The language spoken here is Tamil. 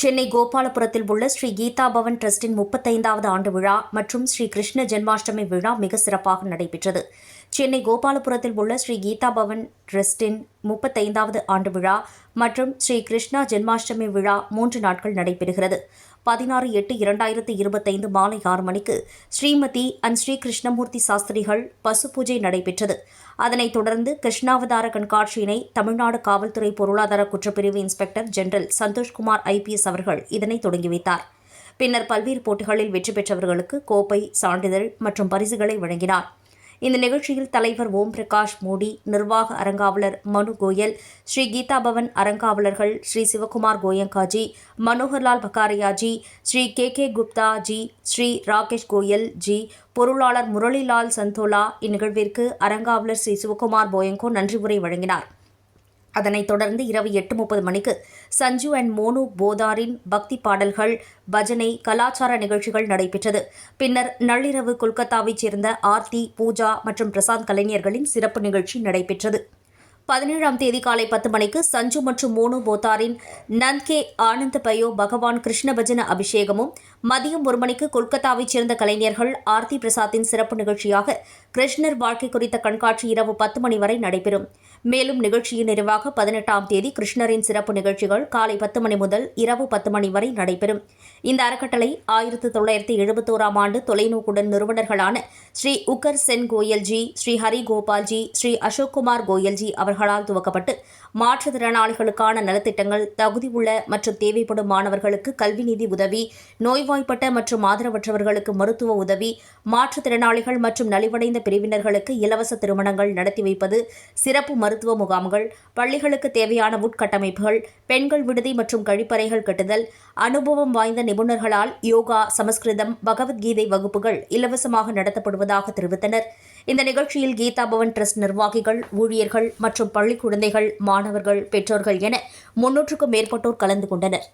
சென்னை கோபாலபுரத்தில் உள்ள ஸ்ரீ கீதா பவன் ட்ரஸ்டின் முப்பத்தைந்தாவது ஆண்டு விழா மற்றும் ஸ்ரீ கிருஷ்ண ஜென்மாஷ்டமி விழா மிக சிறப்பாக நடைபெற்றது. சென்னை கோபாலபுரத்தில் உள்ள ஸ்ரீ கீதா பவன் ட்ரஸ்டின் முப்பத்தைந்தாவது ஆண்டு விழா மற்றும் ஸ்ரீ கிருஷ்ணா ஜென்மாஷ்டமி விழா மூன்று நாட்கள் நடைபெறுகிறது. பதினாறு எட்டு இரண்டாயிரத்து இருபத்தைந்து மாலை ஆறு மணிக்கு ஸ்ரீமதி அண்ட் ஸ்ரீ கிருஷ்ணமூர்த்தி சாஸ்திரிகள் பசு பூஜை நடைபெற்றது. அதனைத் தொடர்ந்து கிருஷ்ணாவதார கண்காட்சியினை தமிழ்நாடு காவல்துறை பொருளாதார குற்றப்பிரிவு இன்ஸ்பெக்டர் ஜெனரல் சந்தோஷ்குமார் ஐபிஎஸ் அவர்கள் இதனை தொடங்கி வைத்தார். பின்னர் பல்வேறு போட்டிகளில் வெற்றி பெற்றவர்களுக்கு கோப்பை சான்றிதழ் மற்றும் பரிசுகளை வழங்கினார். இந்த நிகழ்ச்சியில் தலைவர் ஓம் பிரகாஷ் மோடி நிர்வாக அரங்காவலர் மனு கோயல் ஸ்ரீ கீதா பவன் அறங்காவலர்கள் ஸ்ரீ சிவகுமார் கோயங்காஜி மனோகர்லால் பக்காரியாஜி ஸ்ரீ கே கே குப்தா ஜி ஸ்ரீ ராகேஷ் கோயல் ஜி பொருளாளர் முரளிலால் சந்தோலா இந்நிகழ்விற்கு அறங்காவலர் ஸ்ரீ சிவகுமார் போயங்கோ நன்றி உரை வழங்கினார். அதனைத் தொடர்ந்து இரவு எட்டு முப்பது மணிக்கு சஞ்சு அண்ட் மோனு போதாரின் பக்தி பாடல்கள் பஜனை கலாச்சார நிகழ்ச்சிகள் நடைபெற்றது. பின்னர் நள்ளிரவு கொல்கத்தாவைச் சேர்ந்த ஆர்த்தி பூஜா மற்றும் பிரசாந்த் கலைஞர்களின் சிறப்பு நிகழ்ச்சி நடைபெற்றது. பதினேழாம் தேதி காலை பத்து மணிக்கு சஞ்சு மற்றும் மோனு போத்தாரின் நந்த்கே ஆனந்த பயோ பகவான் கிருஷ்ண பஜன அபிஷேகமும் மதியம் ஒரு மணிக்கு கொல்கத்தாவைச் சேர்ந்த கலைஞர்கள் ஆர்த்தி பிரசாத்தின் சிறப்பு நிகழ்ச்சியாக கிருஷ்ணர் வாழ்க்கை குறித்த கண்காட்சி இரவு பத்து மணி வரை நடைபெறும். மேலும் நிகழ்ச்சியின் நிறைவாக பதினெட்டாம் தேதி கிருஷ்ணரின் சிறப்பு நிகழ்ச்சிகள் காலை பத்து மணி முதல் இரவு பத்து மணி வரை நடைபெறும். இந்த அறக்கட்டளை ஆயிரத்தி தொள்ளாயிரத்தி எழுபத்தோராம் ஆண்டு தொலைநோக்குடன் நிறுவனர்களான ஸ்ரீ உக்கர் சென் கோயல்ஜி ஸ்ரீ ஹரி கோபால்ஜி ஸ்ரீ அசோக்குமார் கோயல்ஜி அவர்கள் மாணவர்களால் துவக்கப்பட்டு மாற்றுத்திறனாளிகளுக்கான நலத்திட்டங்கள் தகுதி உள்ள மற்றும் தேவைப்படும் மாணவர்களுக்கு கல்வி நிதி உதவி நோய்வாய்ப்பட்ட மற்றும் ஆதரவற்றவர்களுக்கு மருத்துவ உதவி மாற்றுத்திறனாளிகள் மற்றும் நலிவடைந்த பிரிவினர்களுக்கு இலவச திருமணங்கள் நடத்தி வைப்பது சிறப்பு மருத்துவ முகாம்கள் பள்ளிகளுக்கு தேவையான உட்கட்டமைப்புகள் பெண்கள் விடுதி மற்றும் கழிப்பறைகள் கட்டுதல் அனுபவம் வாய்ந்த நிபுணர்களால் யோகா சமஸ்கிருதம் பகவத்கீதை வகுப்புகள் இலவசமாக நடத்தப்படுவதாக தெரிவித்தனர். இந்த நிகழ்ச்சியில் கீதா பவன் ட்ரஸ்ட் நிர்வாகிகள் ஊழியர்கள் மற்றும் பள்ளி குழந்தைகள் மாணவர்கள் பெற்றோர்கள் என முன்னூற்றுக்கும் மேற்பட்டோர் கலந்து கொண்டனர்.